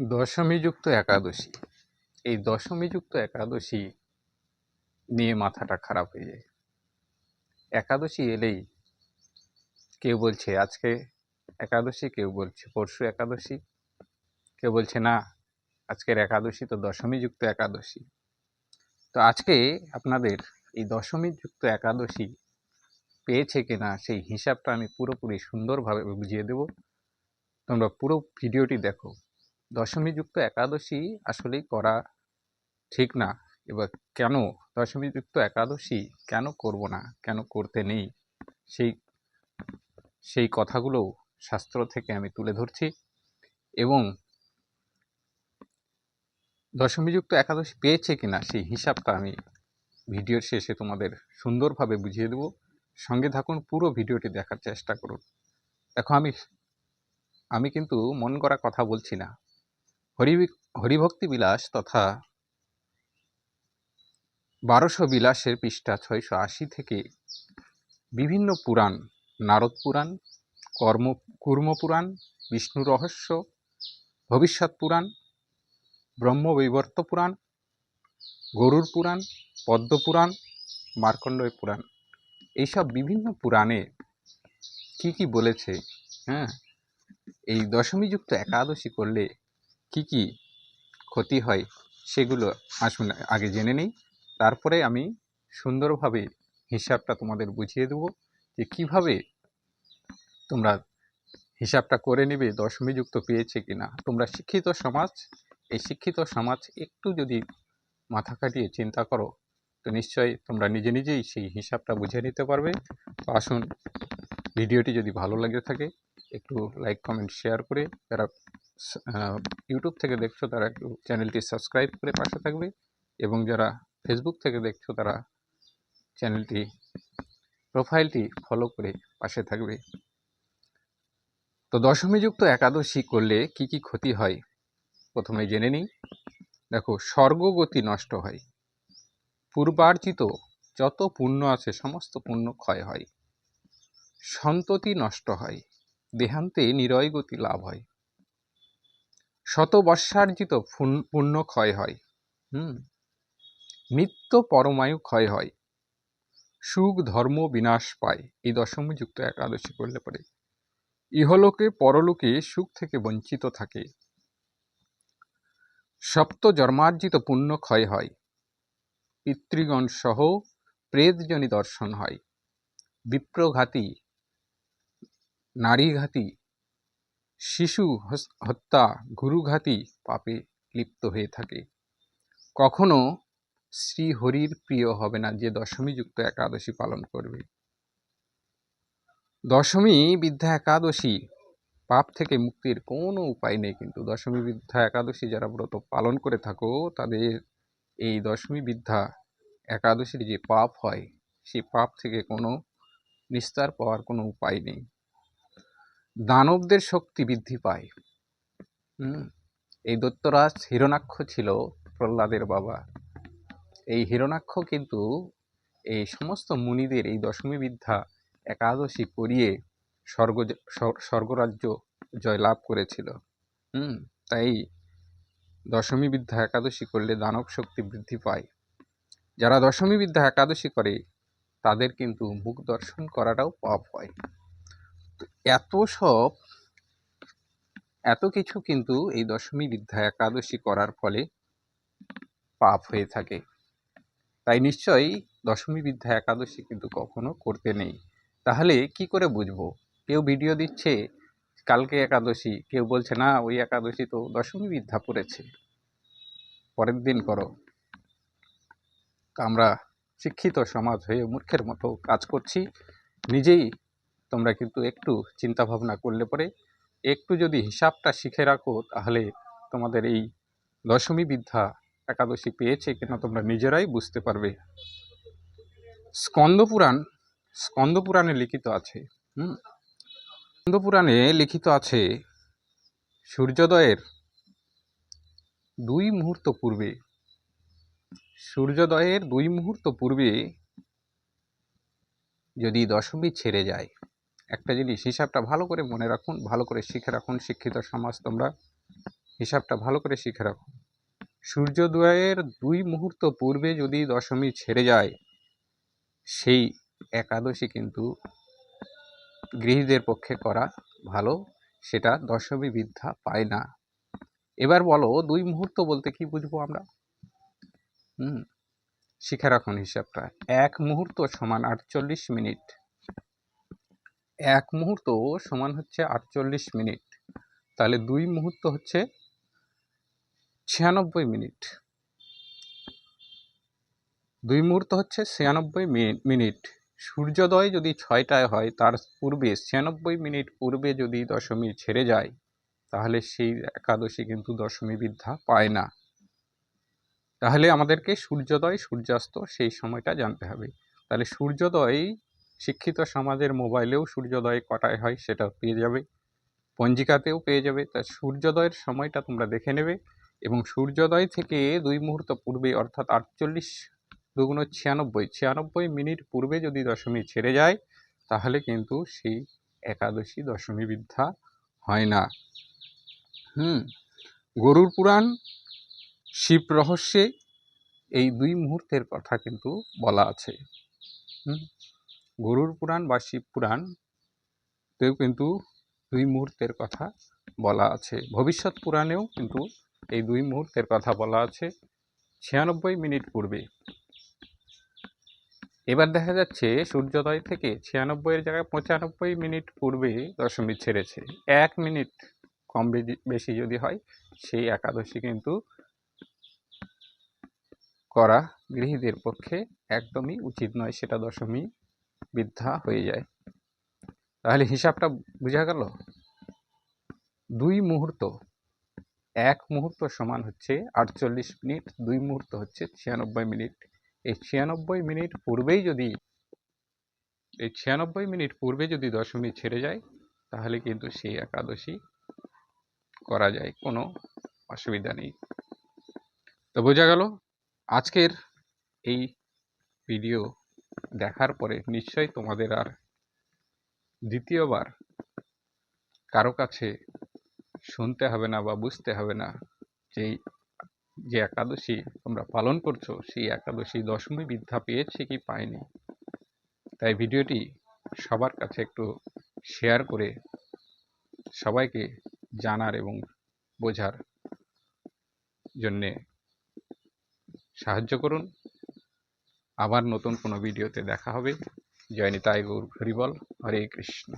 দশমীযুক্ত একাদশী। এই দশমীযুক্ত একাদশী নিয়ে মাথাটা খারাপ হয়ে যায়। একাদশী এলেই কেউ বলছে, আজকে একাদশী। কেউ বলছে, পরশু একাদশী। কেউ বলছে, না, আজকের একাদশী তো দশমীযুক্ত একাদশী। তো আজকে আপনাদের এই দশমীযুক্ত একাদশী পেয়েছে কিনা সেই হিসাবটা আমি পুরোপুরি সুন্দরভাবে বুঝিয়ে দেব। তোমরা পুরো ভিডিওটি দেখো। দশমীযুক্ত একাদশী আসলেই করা ঠিক না। এবার কেন দশমীযুক্ত একাদশী কেন করব না? কেন করতে নেই? সেই সেই কথাগুলো শাস্ত্র থেকে আমি তুলে ধরছি এবং দশমীযুক্ত একাদশী পেয়েছে কিনা সেই হিসাবটা আমি ভিডিওর শেষে তোমাদের সুন্দরভাবে বুঝিয়ে দেব। সঙ্গে থাকুন, পুরো ভিডিওটি দেখার চেষ্টা করুন। দেখো আমি আমি কিন্তু মন করা কথা বলছি না। হরি হরিভক্তি বিলাস তথা বারোশো বিলাসের পৃষ্ঠা ছয়শো আশি থেকে বিভিন্ন পুরাণ, নারদ পুরাণ, কর্ম, কুর্ম পুরাণ, বিষ্ণু রহস্য, ভবিষ্যৎ পুরাণ ব্রহ্মবৈবর্ত পুরাণ গরুর পুরাণ, পদ্ম পুরাণ, মার্কণ্ডয় পুরাণ। এইসব বিভিন্ন পুরাণে কি কি বলেছে হ্যাঁ? এই দশমীযুক্ত একাদশী করলে কি কি ক্ষতি হয় সেগুলো আসুন, আগে জেনে নিই। তারপরে আমি সুন্দরভাবে হিসাবটা তোমাদের বুঝিয়ে দেবো যে কীভাবে তোমরা হিসাবটা করে নেবে দশমীযুক্ত পেয়েছে কি না তোমরা শিক্ষিত সমাজ, এই শিক্ষিত সমাজ একটু যদি মাথা কাটিয়ে চিন্তা করো, তো নিশ্চয়ই তোমরা নিজে নিজেই সেই হিসাবটা বুঝে নিতে পারবে। তো আসুন, ভিডিওটি যদি ভালো লাগে থাকে, একটু লাইক কমেন্ট শেয়ার করে যারা ইউটিউব থেকে দেখছ তারা একটু চ্যানেলটি সাবস্ক্রাইব করে পাশে থাকবে এবং যারা ফেসবুক থেকে দেখছ তারা চ্যানেলটি প্রোফাইলটি ফলো করে পাশে থাকবে। তো দশমীযুক্ত একাদশী করলে কি কি ক্ষতি হয়? প্রথমে জেনে নিই। দেখো, স্বর্গগতি নষ্ট হয়। পূর্বার্জিত যত পুণ্য আছে, সমস্ত পুণ্য ক্ষয় হয়। সন্ততি নষ্ট হয়। দেহান্তে নিরয় গতি লাভ হয়। শত বর্ষার্জিত পুণ্য ক্ষয় হয়। হুম। নিত্য পরমায়ু ক্ষয় হয়। সুখ, ধর্ম বিনাশ পায়। এই দশমীযুক্ত একাদশী করলে পরে। ইহলোকে, পরলোকে সুখ থেকে বঞ্চিত থাকে। সপ্ত জন্মার্জিত পুণ্য ক্ষয় হয়। পিতৃগণ সহ প্রেতজনী দর্শন হয়। বিপ্রঘাতী, নারীঘাতী শিশু হত্যা গুরুঘাতী পাপে লিপ্ত হয়ে থাকে। কখনো শ্রীহরির প্রিয় হবে না, যে দশমীযুক্ত একাদশী পালন করবে। দশমী বিদ্যা একাদশী পাপ থেকে মুক্তির কোনো উপায় নেই কিন্তু দশমী বিদ্যা একাদশী যারা ব্রত পালন করে থাকো, তাদের এই দশমী বিদ্যা একাদশীর যে পাপ হয় সেই পাপ থেকে কোনো নিস্তার পাওয়ার কোনো উপায় নেই। দানবদের শক্তি বৃদ্ধি পায়। এই দত্তরাজ হিরণাক্ষ ছিল প্রহ্লাদের বাবা। এই হিরণাক্ষ কিন্তু এই সমস্ত মুনিদের এই দশমী বিদ্যা একাদশী করিয়ে স্বর্গ স্বর্গরাজ্য জয়লাভ করেছিল। হুম, তাই দশমী বিদ্যা একাদশী করলে দানব শক্তি বৃদ্ধি পায়। যারা দশমী বিদ্যা একাদশী করে, তাদের কিন্তু মুখ দর্শন করাটাও পাপ হয়। এত সব, এত কিছু কিন্তু এই দশমী বিদ্যা একাদশী করার ফলে পাপ হয়ে থাকে। তাই নিশ্চয়ই দশমী বিদ্যা একাদশী কিন্তু কখনো করতে নেই। তাহলে কি করে বুঝব? কেউ ভিডিও দিচ্ছে, কালকে একাদশী, কেউ বলছে, না, ওই একাদশী তো দশমী বিদ্যা পড়েছে। পরের দিন করো। আমরা শিক্ষিত সমাজ হয়ে মূর্খের মতো কাজ করছি। নিজেই তোমরা কিন্তু একটু চিন্তা ভাবনা করলে পরে একটু যদি হিসাবটা শিখে রাখো, তাহলে তোমাদের এই দশমী বিদ্যা একাদশী পেয়েছে কিনা তোমরা নিজেরাই বুঝতে পারবে। স্কন্দপুরাণ স্কন্দপুরাণে লিখিত আছে, হুম? স্কন্দপুরাণে লিখিত আছে, সূর্যোদয়ের দুই মুহূর্ত পূর্বে, সূর্যোদয়ের দুই মুহূর্ত পূর্বে যদি দশমী ছেড়ে যায় একটা জিনিস হিসাবটা ভালো করে মনে রাখুন, ভালো করে শিখে রাখুন, শিক্ষিত সমাজ তোমরা। হিসাবটা ভালো করে শিখে রাখো সূর্যোদয়ের দুই মুহূর্ত পূর্বে যদি দশমী ছেড়ে যায়, সেই একাদশী কিন্তু গৃহীদের পক্ষে করা ভালো, সেটা দশমী বিদ্যা পায় না। এবার বলো, দুই মুহূর্ত বলতে কি বুঝব আমরা? হুম, শিখে রাখুন হিসাবটা। এক মুহূর্ত সমান আটচল্লিশ মিনিট। এক মুহূর্ত সমান হচ্ছে আটচল্লিশ মিনিট। তাহলে দুই মুহূর্ত হচ্ছে ছিয়ানব্বই মিনিট। দুই মুহূর্ত হচ্ছে ছিয়ানব্বই মিনিট। সূর্যোদয় যদি ছয়টায় হয়, তার পূর্বে ছিয়ানব্বই মিনিট পূর্বে যদি দশমী ছেড়ে যায়, তাহলে সেই একাদশী কিন্তু দশমী বিদ্যা পায় না। তাহলে আমাদেরকে সূর্যোদয়, সূর্যাস্ত সেই সময়টা জানতে হবে। তাহলে সূর্যোদয় শিক্ষিত সমাজের মোবাইলেও সূর্যোদয় কটায় হয় সেটা পেয়ে যাবে। পঞ্জিকাতেও পেয়ে যাবে। তা সূর্যোদয়ের সময়টা তোমরা দেখে নেবে এবং সূর্যোদয় থেকে দুই মুহূর্ত পূর্বে অর্থাৎ আটচল্লিশ দুগুণ ছিয়ানব্বই ছিয়ানব্বই মিনিট পূর্বে যদি দশমী ছেড়ে যায়, তাহলে কিন্তু সেই একাদশী দশমী বিদ্যা হয় না। হুম, গরুর পুরাণ, শিব রহস্যে এই দুই মুহূর্তের কথা কিন্তু বলা আছে। হুম গরুর পুরাণ বা শিব পুরাণ তেও কিন্তু দুই মুহূর্তের কথা বলা আছে। ভবিষ্যৎ পুরাণেও কিন্তু এই দুই মুহূর্তের কথা বলা আছে। ছিয়ানব্বই মিনিট পূর্বে। এবার দেখা যাচ্ছে সূর্যোদয় থেকে ছিয়ানব্বইয়ের জায়গায় পঁচানব্বই মিনিট পূর্বে দশমী ছেড়েছে। এক মিনিট কম বেশি যদি হয়, সেই একাদশী কিন্তু করা গৃহীদের পক্ষে একদমই উচিত নয়। সেটা দশমী বিদ্যা হয়ে যায়। তাহলে হিসাবটা বোঝা গেল? দুই মুহূর্ত, এক মুহূর্ত সমান হচ্ছে আটচল্লিশ মিনিট, দুই মুহূর্ত হচ্ছে ছিয়ানব্বই মিনিট। এই ছিয়ানব্বই মিনিট পূর্বেই যদি, এই ছিয়ানব্বই মিনিট পূর্বে যদি দশমী ছেড়ে যায়, তাহলে কিন্তু সেই একাদশী করা যায়, কোনো অসুবিধা নেই। তো বোঝা গেল? আজকের এই ভিডিও দেখার পরে নিশ্চয়ই তোমাদের আর দ্বিতীয়বার কারও কাছে শুনতে হবে না বা বুঝতে হবে না যে যে একাদশী তোমরা পালন করছ, সেই একাদশী দশমী বিদ্যা পেয়েছে কি পায়নি। তাই ভিডিওটি সবার কাছে একটু শেয়ার করে সবাইকে জানার এবং বোঝার জন্যে সাহায্য করুন। আবার নতুন কোনো ভিডিওতে দেখা হবে। জয় নিতাই গৌর হরিবল হরে কৃষ্ণ।